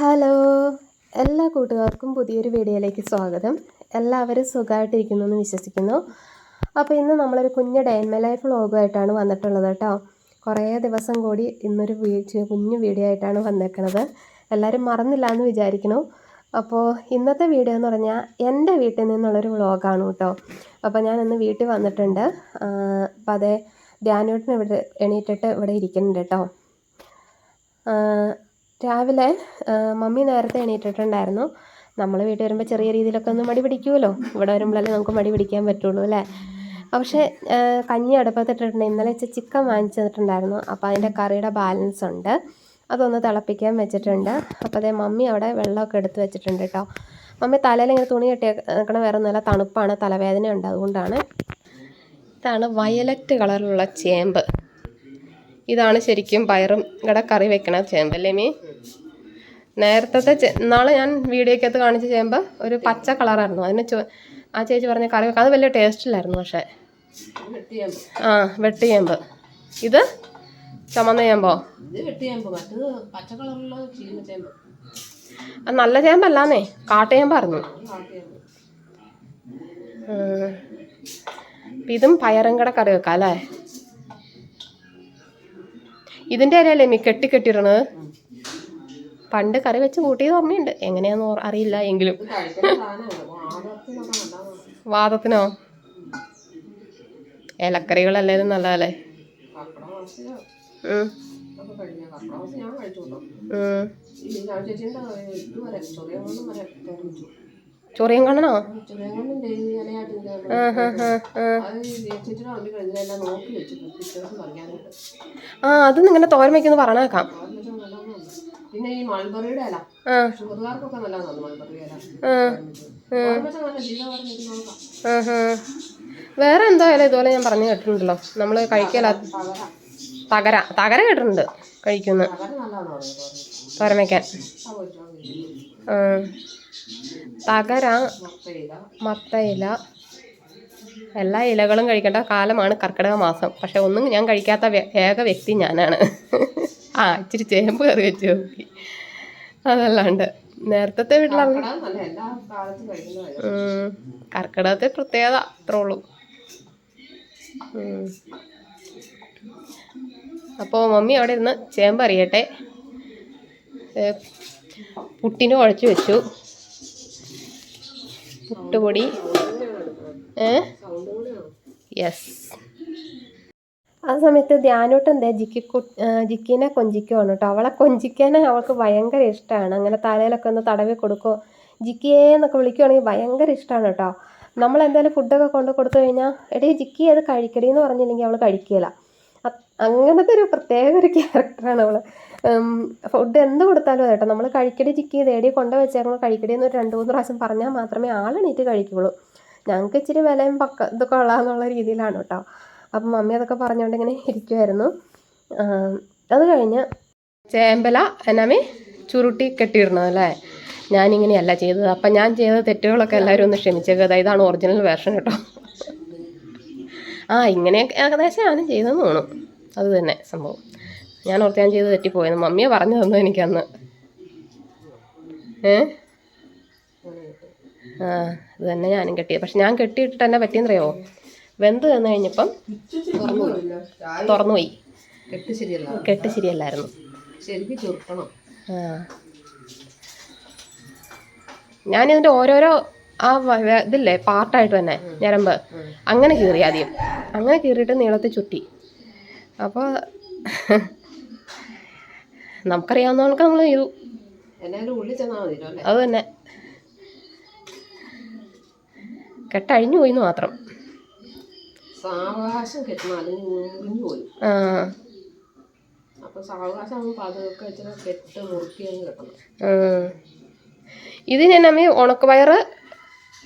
Hello. എല്ലാ കൂട്ടുകാർക്കും പുതിയൊരു വീഡിയോയിലേക്ക് സ്വാഗതം. എല്ലാവരും സുഖമായിട്ടിരിക്കുന്നു എന്ന് വിശ്വസിക്കുന്നു. അപ്പോൾ ഇന്ന് നമ്മളൊരു കുഞ്ഞ് ഡേ ഇൻ മൈ ലൈഫ് വ്ളോഗുമായിട്ടാണ് വന്നിട്ടുള്ളത് കേട്ടോ. കുറേ ദിവസം കൂടി ഇന്നൊരു കുഞ്ഞു വീഡിയോ ആയിട്ടാണ് വന്നേക്കണത്. എല്ലാവരും മറന്നില്ല എന്ന് വിചാരിക്കുന്നു. അപ്പോൾ ഇന്നത്തെ വീഡിയോ എന്ന് പറഞ്ഞാൽ എന്റെ വീട്ടിൽ നിന്നുള്ളൊരു വ്ളോഗാണ് കേട്ടോ. അപ്പോൾ ഞാൻ ഇന്ന് വീട്ടിൽ വന്നിട്ടുണ്ട്. അപ്പോൾ അതേ ധ്യാനോട്ടിന് ഇവിടെ എണീറ്റിട്ട് ഇവിടെ ഇരിക്കുന്നുണ്ട് കേട്ടോ. രാവിലെ മമ്മി നേരത്തെ എണീറ്റിട്ടുണ്ടായിരുന്നു. നമ്മൾ വീട്ടിൽ വരുമ്പോൾ ചെറിയ രീതിയിലൊക്കെ ഒന്ന് മടി പിടിക്കുമല്ലോ ഇവിടെ വരുമ്പോഴല്ലേ നമുക്ക് മടി പിടിക്കാൻ പറ്റുള്ളൂ അല്ലേ? പക്ഷേ കഞ്ഞി അടുപ്പത്തിട്ടിട്ടുണ്ട് ഇന്നലെ വെച്ച് ചിക്കൻ വാങ്ങിച്ചിട്ടുണ്ടായിരുന്നു അപ്പോൾ അതിന്റെ കറിയുടെ ബാലൻസ് ഉണ്ട്. അതൊന്ന് തിളപ്പിക്കാൻ വെച്ചിട്ടുണ്ട്. അപ്പോൾ അതേ മമ്മി അവിടെ വെള്ളമൊക്കെ എടുത്ത് വെച്ചിട്ടുണ്ട് കേട്ടോ. മമ്മി തലയിൽ ഇങ്ങനെ തുണി കെട്ടി നിൽക്കണ വേറെ നല്ല തണുപ്പാണ് തലവേദന ഉണ്ട് അതുകൊണ്ടാണ്. ഇതാണ് വയലറ്റ് കളറിലുള്ള ചേമ്പ്. ഇതാണ് ശരിക്കും പയറും ഇവിടെ കറി വെക്കണ ചേമ്പ് അല്ലേ മീ? നേരത്തെ നാളെ ഞാൻ വീഡിയോക്കകത്ത് കാണിച്ച ചെയ്യുമ്പോൾ ഒരു പച്ച കളറായിരുന്നു. അതിന് ചോ ആ ചേച്ചി പറഞ്ഞ കറി വെക്കാം അത് വലിയ ടേസ്റ്റില്ലായിരുന്നു പക്ഷേ. ആ വെട്ട് ചേമ്പ്. ഇത് ചുമന്ന ചേമ്പോ? അത് നല്ല ചേമ്പല്ലാന്നേ. കാട്ടുചേമ്പായിരുന്നു കാട്ടിയാമ്പ് ഉം. ഇപ്പം ഇതും പയറും കൂടെ കറി വെക്കാം അല്ലേ? ഇതിന്റെ ഇലയല്ലേ മീ കെട്ടി കെട്ടിയിടണത്? പണ്ട് കറി വെച്ച് കൂട്ടിയത് ഓർമ്മയുണ്ട് എങ്ങനെയാന്ന് അറിയില്ല എങ്കിലും. വാദത്തിനോ ഇലക്കറികളല്ലേലും നല്ലതല്ലേ? ചെറിയ ഇരിക്കുകയാണ്. ആ അത് നിങ്ങളുടെ തോരമയ്ക്കൊന്ന് പറഞ്ഞേക്കാം. പിന്നെ ഈ മൾബറിയുടെ ഇല. ഷുഗർകാർക്കൊക്കെ നല്ലതാണ് മൾബറി ഇല. വേറെ എന്തോ ഇല ഇതുപോലെ ഞാൻ പറഞ്ഞു കേട്ടിട്ടുണ്ടല്ലോ. നമ്മൾ കഴിക്കല തകര. തകര കേട്ടിട്ടുണ്ട് കഴിക്കുന്നു. തോരൻ വയ്ക്കാൻ. തകര മത്തയില എല്ലാ ഇലകളും കഴിക്കേണ്ട കാലമാണ് കർക്കിടക മാസം. പക്ഷെ ഒന്നും ഞാൻ കഴിക്കാത്ത ഏക വ്യക്തി ഞാനാണ്. ആ ഇച്ചിരി ചേമ്പ് കറി വെച്ച് നോക്കി. അതല്ലാണ്ട് നേരത്തെ വീട്ടിലാണ്. കർക്കിടകത്തെ പ്രത്യേകത അത്രേ ഉള്ളൂ. അപ്പോൾ മമ്മി അവിടെ ഇരുന്ന് ചേമ്പ് അറിയട്ടെ പുട്ടിന് കുഴച്ച് വെച്ചു. പുട്ടുപൊടി. ഏ? യെസ് ആ സമയത്ത് ധ്യാനോട്ട് എന്താ ജിക്കി ജിക്കീനെ കൊഞ്ചിക്കുവാണ് കേട്ടോ. അവളെ കൊഞ്ചിക്കാനെ അവൾക്ക് ഭയങ്കര ഇഷ്ടമാണ് അങ്ങനെ തലയിലൊക്കെ ഒന്ന് തടവി കൊടുക്കുമോ ജിക്കിയേ എന്നൊക്കെ വിളിക്കുവാണെങ്കിൽ ഭയങ്കര ഇഷ്ടമാണ് കേട്ടോ. നമ്മൾ എന്തായാലും ഫുഡൊക്കെ കൊണ്ട് കൊടുത്തു കഴിഞ്ഞാൽ എടീ ജിക്കി അത് കഴിക്കടി എന്ന് പറഞ്ഞില്ലെങ്കിൽ അവൾ കഴിക്കില്ല അങ്ങനത്തെ ഒരു പ്രത്യേക ഒരു ക്യാരക്ടറാണ് അവൾ ഫുഡ് എന്ത് കൊടുത്താലും കേട്ടോ. നമ്മൾ കഴിക്കടി ജിക്കി തേടി കൊണ്ട് വെച്ചേക്കണം. കഴിക്കടി എന്ന് ഒരു രണ്ട് മൂന്ന് പ്രാവശ്യം പറഞ്ഞാൽ മാത്രമേ ആളെണീറ്റ് കഴിക്കുള്ളൂ. ഞങ്ങൾക്ക് ഇച്ചിരി വിലയും പക്ക ഇതൊക്കെ ഉള്ളതെന്നുള്ള രീതിയിലാണ് കേട്ടോ. അപ്പം മമ്മി അതൊക്കെ പറഞ്ഞുകൊണ്ട് ഇങ്ങനെ ഇരിക്കുമായിരുന്നു അത് കഴിഞ്ഞ് ചേമ്പല എന്നാമേ ചുരുട്ടി കെട്ടിയിടണം അല്ലേ? ഞാനിങ്ങനെയല്ല ചെയ്തത്. അപ്പം ഞാൻ ചെയ്ത തെറ്റുകളൊക്കെ എല്ലാവരും ഒന്ന് ക്ഷമിച്ചേക്കുക ഇതാണ് ഒറിജിനൽ വേർഷൻ കേട്ടോ. ആ ഇങ്ങനെ ഏകദേശം ഞാനും ചെയ്തെന്ന് തോന്നും അത് തന്നെ സംഭവം. ഞാൻ ഓർത്ത് ഞാൻ ചെയ്ത് തെറ്റിപ്പോയെന്ന് മമ്മിയെ പറഞ്ഞു തന്നു എനിക്കന്ന്. ഏ? ആ അത് തന്നെ ഞാനും കെട്ടിയത്. പക്ഷെ ഞാൻ കെട്ടിയിട്ടിട്ട് തന്നെ പറ്റിയെന്നറിയോ വെന്ത് തന്നു കഴിഞ്ഞപ്പം തുറന്നു പോയി കെട്ട് ശരിയല്ലായിരുന്നു. ആ. ഞാനിതിന്റെ ഓരോരോ ആ ഇതില്ലേ പാർട്ടായിട്ട് തന്നെ ഞരമ്പ്. അങ്ങനെ കീറി ആദ്യം. അങ്ങനെ കീറിയിട്ട് നീളത്തിൽ ചുറ്റി. അപ്പോൾ നമുക്കറിയാവുന്നവർക്ക് നമ്മൾ ചെയ്തു. അത് തന്നെ. കെട്ടഴിഞ്ഞു പോയിന്ന് മാത്രം. സാവകാശം കെട്ടണം. അല്ലെങ്കിൽ മുറിഞ്ഞു പോയി. അപ്പൊ സാവകാശം പതുക്കെ കെട്ട് മുറുക്കി കെട്ടണം. ഇത് ഞാൻ അമ്മ ഉണക്കപ്പയറ്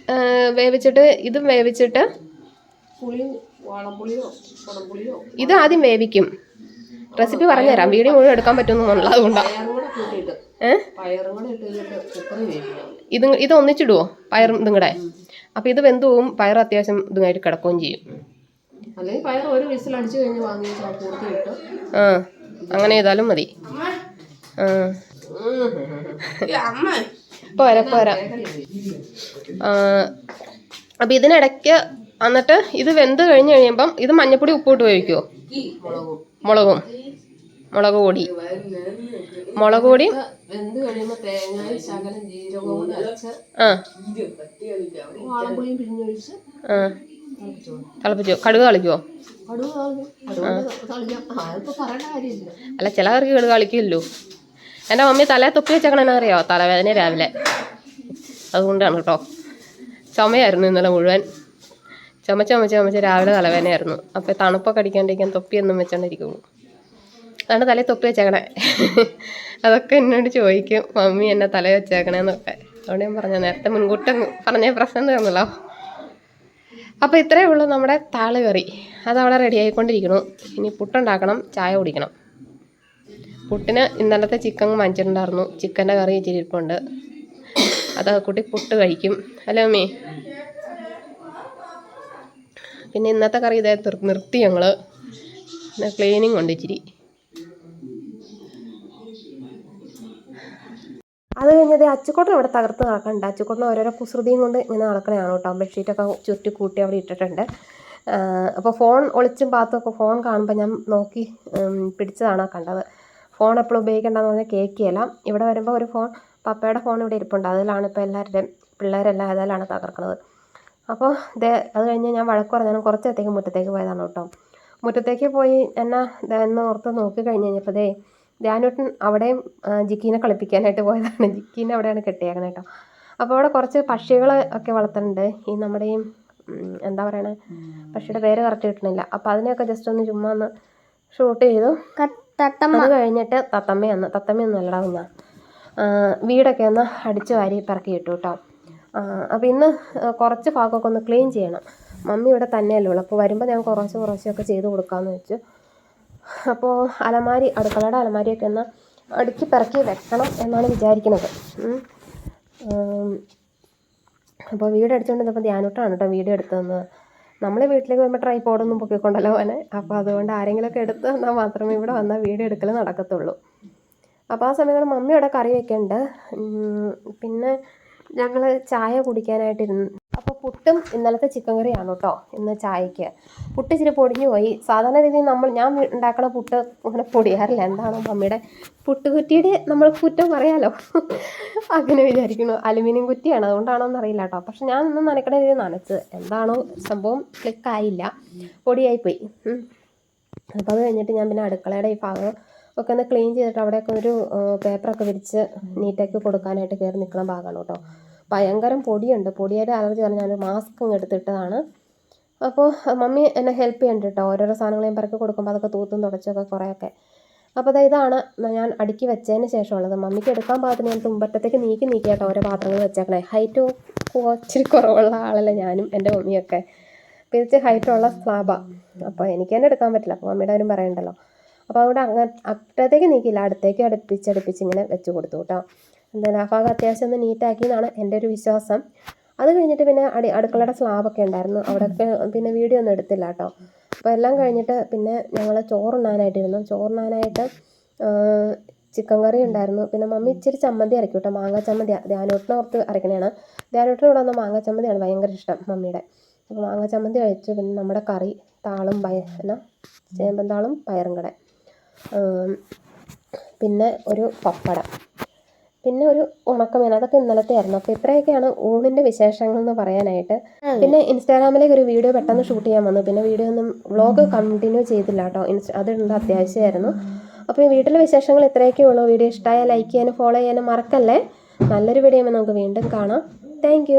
ആ, വേവിച്ചിട്ട് ഇതും വേവിച്ചിട്ട് വാളംപുളിയോ കുടംപുളിയോ. ഇത് ആദ്യം വേവിക്കും. റെസിപ്പി പറഞ്ഞുതരാം. വീഡിയോ മുഴുവൻ എടുക്കാൻ പറ്റുമെന്നുള്ള അതുകൊണ്ടാണ് ഇത് ഇത് ഒന്നിച്ചിടുവോ? പയറും ഇതും കൂടെ. അപ്പോൾ ഇത് വെന്തുവും പോവും പയർ അത്യാവശ്യം ഇതുമായിട്ട് കിടക്കുകയും ചെയ്യും. അല്ലെങ്കിൽ പയർ ഒരു വിസിൽ അടിച്ചു കഴിഞ്ഞ് വാങ്ങി കൂടുതൽ ഇട്ട് ആ അങ്ങനെ ചെയ്താലും മതി. ആ. അമ്മ. പോരാ പോരാ ആ, അപ്പം ഇതിനിടയ്ക്ക് എന്നിട്ട് ഇത് വെന്ത് കഴിഞ്ഞ് കഴിയുമ്പം ഇത് മഞ്ഞപ്പൊടി ഉപ്പിട്ട് കഴിക്കുമോ മുളകും. മുളകും പൊടി. മുളക് പൊടി. ആ. ആ. തിളപ്പിച്ചു കടുക് കളിക്കുമോ അല്ല ചില കറിക്ക് കടുക് കളിക്കുമല്ലോ എന്റെ മമ്മി തലേ തൊപ്പി വെച്ചേക്കണെന്ന് അറിയോ തലവേദന രാവിലെ. അതുകൊണ്ടാണ് കേട്ടോ ചുമയായിരുന്നു ഇന്നലെ മുഴുവൻ. ചുമച്ച് ചുമച്ച് ചുമച്ച് രാവിലെ തലവേദനയായിരുന്നു. അപ്പോൾ തണുപ്പൊക്കെ അടിക്കാണ്ടിരിക്കാൻ തൊപ്പിയൊന്നും വെച്ചോണ്ടിരിക്കുള്ളൂ അതാണ് തലേ തൊപ്പി വെച്ചേക്കണേ. അതൊക്കെ എന്നോട് ചോദിക്കും മമ്മി എന്നെ തല വെച്ചേക്കണേന്നൊക്കെ. അതുകൊണ്ട് ഞാൻ പറഞ്ഞു നേരത്തെ മുൻകൂട്ടി പറഞ്ഞ പ്രശ്നം തീർന്നല്ലോ. അപ്പോൾ ഇത്രയേ ഉള്ളൂ നമ്മുടെ താൾ കറി. അതവിടെ റെഡി ആയിക്കൊണ്ടിരിക്കുന്നു. ഇനി പുട്ടുണ്ടാക്കണം ചായ കുടിക്കണം. പുട്ടിന് ഇന്നലത്തെ ചിക്കൻ വാങ്ങിച്ചിട്ടുണ്ടായിരുന്നു. ചിക്കന്റെ കറി ഇച്ചിരി ഇരിപ്പുണ്ട് അത് കൂട്ടി പുട്ട് കഴിക്കും. അല്ലേ അമ്മേ? പിന്നെ ഇന്നത്തെ കറി ഇതേ നിർ- നിർത്തി ഞങ്ങൾ ക്ലീനിങ് ഉണ്ട് ഇച്ചിരി. അത് കഴിഞ്ഞത് അച്ചുക്കോട്ടൻ ഇവിടെ തകർത്ത് നടക്കണ്ട. അച്ചുക്കോട്ടൻ ഓരോരോ കുസൃതിയും കൊണ്ട് ഇങ്ങനെ നടക്കണതാണ് കേട്ടോ. ബെഡ്ഷീറ്റൊക്കെ ചുറ്റി കൂട്ടി അവിടെ ഇട്ടിട്ടുണ്ട്. അപ്പോൾ ഫോൺ ഒളിച്ചും പാത്തൊക്കെ ഫോൺ കാണുമ്പോൾ ഞാൻ നോക്കി പിടിച്ചതാണ് കണ്ടത്. ഫോൺ എപ്പോഴും ഉപയോഗിക്കേണ്ടതെന്ന് പറഞ്ഞാൽ കേൾക്കുകയില്ല ഇവിടെ വരുമ്പോൾ ഒരു ഫോൺ പപ്പയുടെ ഫോൺ ഇവിടെ ഇരിപ്പുണ്ട്. അതിലാണ് ഇപ്പോൾ എല്ലാവരുടെയും പിള്ളേരെല്ലാം അതിലാണ് തകർക്കുന്നത് അപ്പോൾ ദേ അത് കഴിഞ്ഞ് ഞാൻ വഴക്ക് പറഞ്ഞാലും കുറച്ചത്തേക്ക് മുറ്റത്തേക്ക് പോയതാണ് കേട്ടോ. മുറ്റത്തേക്ക് പോയി എന്നാ ദേ എന്ന് ഓർത്ത് നോക്കി കഴിഞ്ഞ് കഴിഞ്ഞപ്പോൾ ദേ ധ്യാനൂട്ടൻ അവിടെയും ജിക്കീനെ കളിപ്പിക്കാനായിട്ട് പോയതാണ്. ജിക്കീനെ അവിടെയാണ് കെട്ടിയേക്കണേ കേട്ടോ. അപ്പോൾ അവിടെ കുറച്ച് പക്ഷികൾ ഒക്കെ വളർത്തുന്നുണ്ട്. ഈ നമ്മുടെ ഈ എന്താ പറയണേ? പക്ഷിയുടെ പേര് കറക്റ്റ് കിട്ടണില്ല. അപ്പോൾ അതിനെയൊക്കെ ജസ്റ്റ് ഒന്ന് ചുമ്മാ ഒന്ന് ഷൂട്ട് ചെയ്തു. അത് കഴിഞ്ഞിട്ട് തത്തമ്മ ഒന്ന് തത്തമ്മയൊന്നും അല്ലടാ കുഞ്ഞാ വീടൊക്കെ ഒന്ന് അടിച്ചു വാരി പറക്കി ഇട്ടു കേട്ടോ. അപ്പോൾ ഇന്ന് കുറച്ച് ഭാഗമൊക്കെ ഒന്ന് ക്ലീൻ ചെയ്യണം. മമ്മി ഇവിടെ തന്നെയല്ലേ ഉള്ളൂ. അപ്പോൾ വരുമ്പോൾ ഞാൻ കുറച്ച് കുറച്ചൊക്കെ ചെയ്ത് കൊടുക്കാമെന്ന് വെച്ചു. അപ്പോൾ അലമാരി അടുക്കളയുടെ അലമാരിയൊക്കെ ഒന്ന് അടുക്കി പിറക്കി വെക്കണം എന്നാണ് വിചാരിക്കുന്നത്. അപ്പോൾ വീട് ഇപ്പോൾ ധ്യാനോട്ടാണ് കേട്ടോ വീഡിയോ എടുത്തതെന്ന്. നമ്മൾ വീട്ടിലേക്ക് വരുമ്പോൾ ട്രൈപോഡൊന്നും പൊക്കിക്കൊണ്ടല്ലോ അവനെ അപ്പോൾ അതുകൊണ്ട് ആരെങ്കിലുമൊക്കെ എടുത്ത് എന്നാൽ മാത്രമേ ഇവിടെ വന്നാൽ വീഡിയോ എടുക്കൽ നടക്കത്തുള്ളൂ. അപ്പോൾ ആ സമയങ്ങളിൽ മമ്മിയുടെ കറി വെക്കുന്നുണ്ട് പിന്നെ ഞങ്ങൾ ചായ കുടിക്കാനായിട്ടിരുന്നു പുട്ടും ഇന്നലത്തെ ചിക്കൻ കറിയാണ് കേട്ടോ ഇന്ന് ചായക്ക് പുട്ട് ഇച്ചിരി പൊടിഞ്ഞു പോയി. സാധാരണ രീതിയിൽ നമ്മൾ ഞാൻ ഉണ്ടാക്കണ പുട്ട് അങ്ങനെ പൊടിയാറില്ല. എന്താണോ മമ്മിയുടെ പുട്ട് കുറ്റിയുടെ നമ്മൾ കുറ്റം പറയാലോ. അങ്ങനെ വിചാരിക്കുന്നു. അലുമിനിയം കുറ്റിയാണ്. അതുകൊണ്ടാണോ എന്നറിയില്ല കേട്ടോ. പക്ഷെ ഞാൻ ഇന്ന് നനക്കണ രീതിയിൽ നനച്ച്. എന്താണോ സംഭവം ക്ലിക്കായില്ല പൊടിയായിപ്പോയി. അപ്പം അത് കഴിഞ്ഞിട്ട് ഞാൻ പിന്നെ അടുക്കളയുടെ ഈ ഭാഗം ഒക്കെ ഒന്ന് ക്ലീൻ ചെയ്തിട്ട് അവിടെയൊക്കെ ഒരു പേപ്പറൊക്കെ വിരിച്ച് നീറ്റാക്കി കൊടുക്കാനായിട്ട് കയറി നിൽക്കുന്ന ഭാഗമാണ് കേട്ടോ. ഭയങ്കരം പൊടിയുണ്ട്. പൊടിയുടെ അലർജി കാരണം ഞാനൊരു മാസ്ക് അങ്ങ് എടുത്തിട്ടതാണ്. അപ്പോൾ മമ്മി എന്നെ ഹെൽപ്പ് ചെയ്യുന്നുണ്ട് കേട്ടോ ഓരോരോ സാധനങ്ങൾ ഞാൻ പറക്കി കൊടുക്കുമ്പോൾ അതൊക്കെ തൂത്തും തുടച്ചൊക്കെ കുറേയൊക്കെ. അപ്പോൾ അത് ഇതാണ് ഞാൻ അടുക്കി വെച്ചതിന് ശേഷമുള്ളത്. മമ്മിക്ക് എടുക്കാൻ പാകത്തിന് ഞാൻ തുമ്പറ്റത്തേക്ക് നീക്കി നീക്കി കേട്ടോ ഓരോ പാത്രങ്ങൾ വെച്ചേക്കണേ. ഹൈറ്റ് ഇച്ചിരി കുറവുള്ള ആളല്ല ഞാനും എന്റെ മമ്മിയൊക്കെ. പിരിച്ച് ഹൈറ്റുള്ള സ്ലാബാണ് അപ്പോൾ എനിക്ക് തന്നെ എടുക്കാൻ പറ്റില്ല. അപ്പോൾ മമ്മിയുടെ കാര്യം പറയണ്ടല്ലോ. അപ്പോൾ അതുകൊണ്ട് അങ്ങനെ അപ്പുറത്തേക്ക് നീക്കിയില്ല. അടുത്തേക്ക് അടുപ്പിച്ച് അടുപ്പിച്ച് ഇങ്ങനെ വെച്ച് കൊടുത്തു കേട്ടോ എന്തായാലും ആ ഭാഗം അത്യാവശ്യം ഒന്ന് നീറ്റാക്കി എന്നാണ് എന്റെ ഒരു വിശ്വാസം. അത് കഴിഞ്ഞിട്ട് പിന്നെ അടി അടുക്കളയുടെ സ്ലാബൊക്കെ ഉണ്ടായിരുന്നു. അവിടെയൊക്കെ പിന്നെ വീഡിയോ ഒന്നും എടുത്തില്ല കേട്ടോ. അപ്പോൾ എല്ലാം കഴിഞ്ഞിട്ട് പിന്നെ ഞങ്ങൾ ചോറുണ്ണാനായിട്ടിരുന്നു ചോറുണ്ണാനായിട്ട് ചിക്കൻ കറി ഉണ്ടായിരുന്നു. പിന്നെ മമ്മി ഇച്ചിരി ചമ്മന്തി അരക്കും കേട്ടോ. മാങ്ങ ചമ്മന്തി ധ്യാനോട്ടിനെ ഓർത്ത് അരക്കണേണ് ധ്യാനോട്ടിന് ഇവിടെ വന്ന മാങ്ങ ചമ്മന്തിയാണ് ഭയങ്കര ഇഷ്ടം മമ്മിയുടെ. അപ്പോൾ മാങ്ങ ചമ്മന്തി കഴിച്ചു പിന്നെ നമ്മുടെ കറി താളും പയ എന്നാ ചേമ്പന്താളും പയറും കട. പിന്നെ ഒരു പപ്പടം. പിന്നെ ഒരു ഉണക്കമീൻ അതൊക്കെ ഇന്നലത്തെ ആയിരുന്നു. അപ്പോൾ ഇത്രയൊക്കെയാണ് ഊണിന്റെ വിശേഷങ്ങൾ എന്ന് പറയാനായിട്ട്. പിന്നെ ഇൻസ്റ്റാഗ്രാമിലേക്ക് ഒരു വീഡിയോ പെട്ടെന്ന് ഷൂട്ട് ചെയ്യാൻ വന്നു. പിന്നെ വീഡിയോ ഒന്നും വ്ളോഗ് കണ്ടിന്യൂ ചെയ്തില്ല കേട്ടോ. അതുണ്ട് അത്യാവശ്യമായിരുന്നു. അപ്പോൾ ഈ വീട്ടിലെ വിശേഷങ്ങൾ ഇത്രയൊക്കെ ഉള്ളൂ. വീഡിയോ ഇഷ്ടമായ ലൈക്ക് ചെയ്യാനും ഫോളോ ചെയ്യാനും മറക്കല്ലേ? നല്ലൊരു വീഡിയോ നമുക്ക് വീണ്ടും കാണാം. താങ്ക്